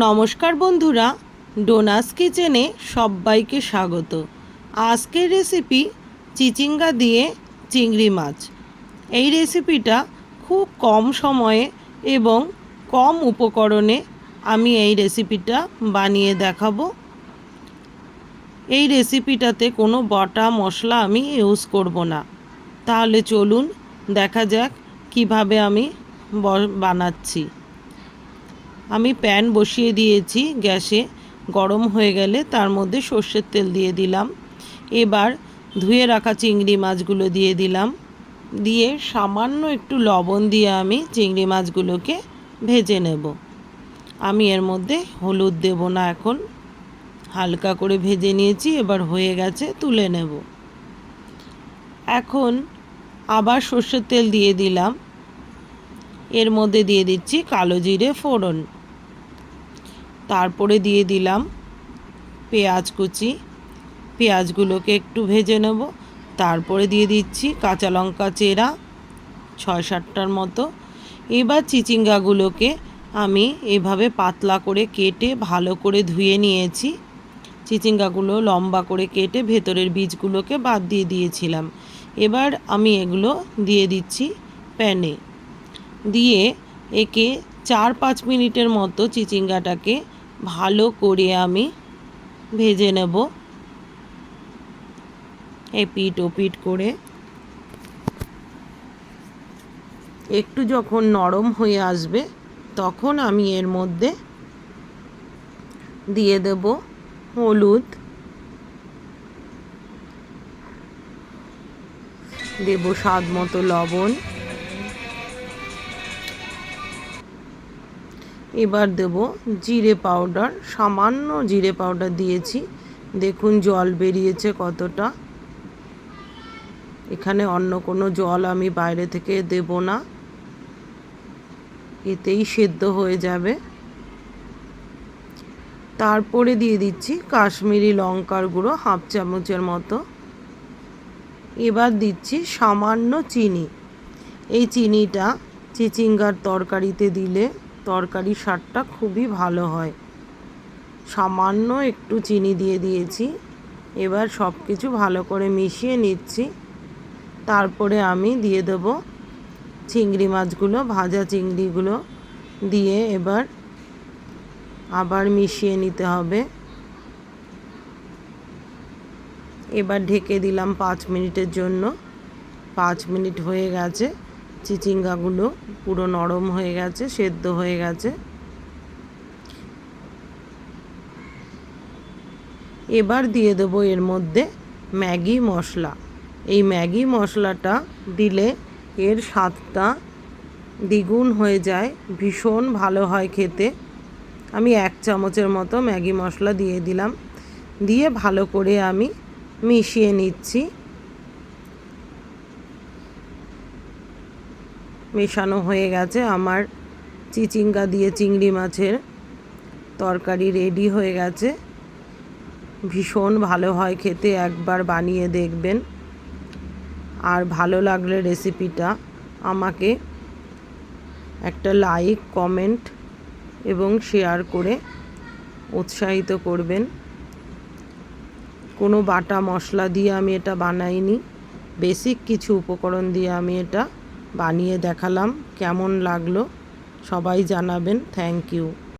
নমস্কার বন্ধুরা, ডোনাস কিচেনে সবাইকে স্বাগত। আজকের রেসিপি চিচিঙ্গা দিয়ে চিংড়ি মাছ। এই রেসিপিটা খুব কম সময়ে এবং কম উপকরণে আমি এই রেসিপিটা বানিয়ে দেখাবো। এই রেসিপিটাতে কোনো বটা মশলা আমি ইউজ করব না। তাহলে চলুন দেখা যাক কীভাবে আমি বানাচ্ছি। আমি প্যান বসিয়ে দিয়েছি গ্যাসে, গরম হয়ে গেলে তার মধ্যে সর্ষের তেল দিয়ে দিলাম। এবার ধুয়ে রাখা চিংড়ি মাছগুলো দিয়ে দিলাম। দিয়ে সামান্য একটু লবণ দিয়ে আমি চিংড়ি মাছগুলোকে ভেজে নেব। আমি এর মধ্যে হলুদ দেব না এখন। হালকা করে ভেজে নিয়েছি, এবার হয়ে গেছে তুলে নেব। এখন আবার সর্ষের তেল দিয়ে দিলাম। এর মধ্যে দিয়ে দিচ্ছি কালো জিরে ফোড়ন। তারপরে দিয়ে দিলাম পেঁয়াজ কুচি। পেঁয়াজগুলোকে একটু ভেজে নেব। তারপরে দিয়ে দিচ্ছি কাঁচা লঙ্কা চেরা ছয় সাতটার মতো। এবার চিচিঙ্গাগুলোকে আমি এভাবে পাতলা করে কেটে ভালো করে ধুয়ে নিয়েছি। চিচিঙ্গাগুলো লম্বা করে কেটে ভেতরের বীজগুলোকে বাদ দিয়ে দিয়েছিলাম। এবার আমি এগুলো দিয়ে দিচ্ছি প্যানে। দিয়ে একে চার পাঁচ মিনিটের মতো চিচিঙ্গাটাকে ভালো করে আমি ভেজে নেব। এপিট ওপিট করে। একটু যখন নরম হয়ে আসবে, তখন আমি এর মধ্যে দিয়ে দেব হলুদ। দেব স্বাদ মতো লবণ। এবার দেব জিরে পাউডার, সামান্য জিরে পাউডার দিয়েছি। দেখুন, জল বেরিয়েছে কতটা। এখানে অন্য কোনো জল আমি বাইরে থেকে দেব না। এতেই সেদ্ধ হয়ে যাবে। তারপরে দিয়ে দিচ্ছি কাশ্মীরি লঙ্কার গুঁড়ো হাফ চামচের মতো। এবার দিচ্ছি সামান্য চিনি। এই চিনিটা চিচিঙ্গার তরকারিতে দিলে তরকারি স্বাদটা খুবই ভালো হয়। সামান্য একটু চিনি দিয়ে দিয়েছি। এবার সব কিছু ভালো করে মিশিয়ে নিচ্ছি। তারপরে আমি দিয়ে দেব চিংড়ি মাছগুলো, ভাজা চিংড়িগুলো দিয়ে এবার আবার মিশিয়ে নিতে হবে। এবার ঢেকে দিলাম পাঁচ মিনিটের জন্য। পাঁচ মিনিট হয়ে গেছে। চিচিঙ্গাগুলো পুরো নরম হয়ে গেছে, সেদ্ধ হয়ে গেছে। এবার দিয়ে দেবো এর মধ্যে ম্যাগি মশলা। এই ম্যাগি মশলাটা দিলে এর স্বাদটা দ্বিগুণ হয়ে যায়, ভীষণ ভালো হয় খেতে। আমি এক চামচের মতো ম্যাগি মশলা দিয়ে দিলাম। দিয়ে ভালো করে আমি মিশিয়ে নিচ্ছি। মেশানো হয়ে গেছে। আমার চিচিঙ্গা দিয়ে চিংড়ি মাছের তরকারি রেডি হয়ে গেছে। ভীষণ ভালো হয় খেতে, একবার বানিয়ে দেখবেন। আর ভালো লাগলে রেসিপিটা আমাকে একটা লাইক কমেন্ট এবং শেয়ার করে উৎসাহিত করবেন। কোনো বাটা মশলা দিয়ে আমি এটা বানাইনি। বেসিক কিছু উপকরণ দিয়ে আমি এটা বানিয়ে দেখালাম। কেমন লাগল? সবাই জানাবেন। Thank you.